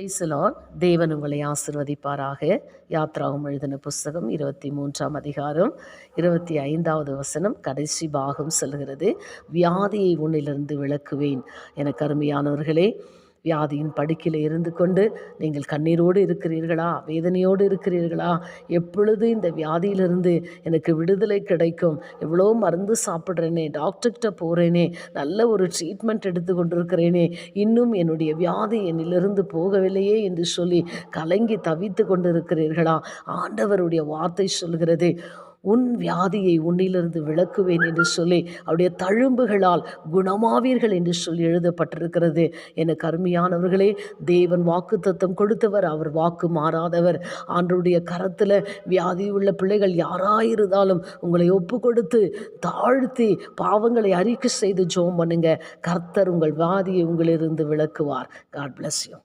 பிரைசலான் தேவன் உங்களை ஆசிர்வதிப்பாராக. யாத்ராவும் எழுதின புஸ்தகம் இருபத்தி மூன்றாம் அதிகாரம் இருபத்தி ஐந்தாவது வசனம் கடைசி பாகம் சொல்கிறது. வியாதியை உன்னிலிருந்து விளக்குவேன் என கருமையானவர்களே வியாதியின் படுக்கையில் இருந்து கொண்டு நீங்கள் கண்ணீரோடு இருக்கிறீர்களா? வேதனையோடு இருக்கிறீர்களா? எப்பொழுது இந்த வியாதியிலிருந்து எனக்கு விடுதலை கிடைக்கும்? எவ்வளோ மருந்து சாப்பிட்றேனே டாக்டர்கிட்ட போகிறேனே நல்ல ஒரு ட்ரீட்மெண்ட் எடுத்து கொண்டிருக்கிறேனே இன்னும் என்னுடைய வியாதி என்னிலிருந்து போகவில்லையே என்று சொல்லி கலங்கி தவித்து கொண்டிருக்கிறீர்களா? ஆண்டவருடைய வார்த்தை சொல்கிறது உன் வியாதியை உன்னிலிருந்து விளக்குவேன் என்று சொல்லி அவருடைய தழும்புகளால் குணமாவீர்கள் என்று சொல்லி எழுதப்பட்டிருக்கிறது. என கருமையானவர்களே தேவன் வாக்கு தத்தம் கொடுத்தவர் அவர் வாக்கு மாறாதவர். ஆண்டருடைய கரத்தில் வியாதி உள்ள பிள்ளைகள் யாராயிருந்தாலும் உங்களை ஒப்பு கொடுத்து தாழ்த்தி பாவங்களை அறிக்கை செய்து ஜோம் பண்ணுங்க. கர்த்தர் உங்கள் வியாதியை உங்களிலிருந்து விளக்குவார். God bless you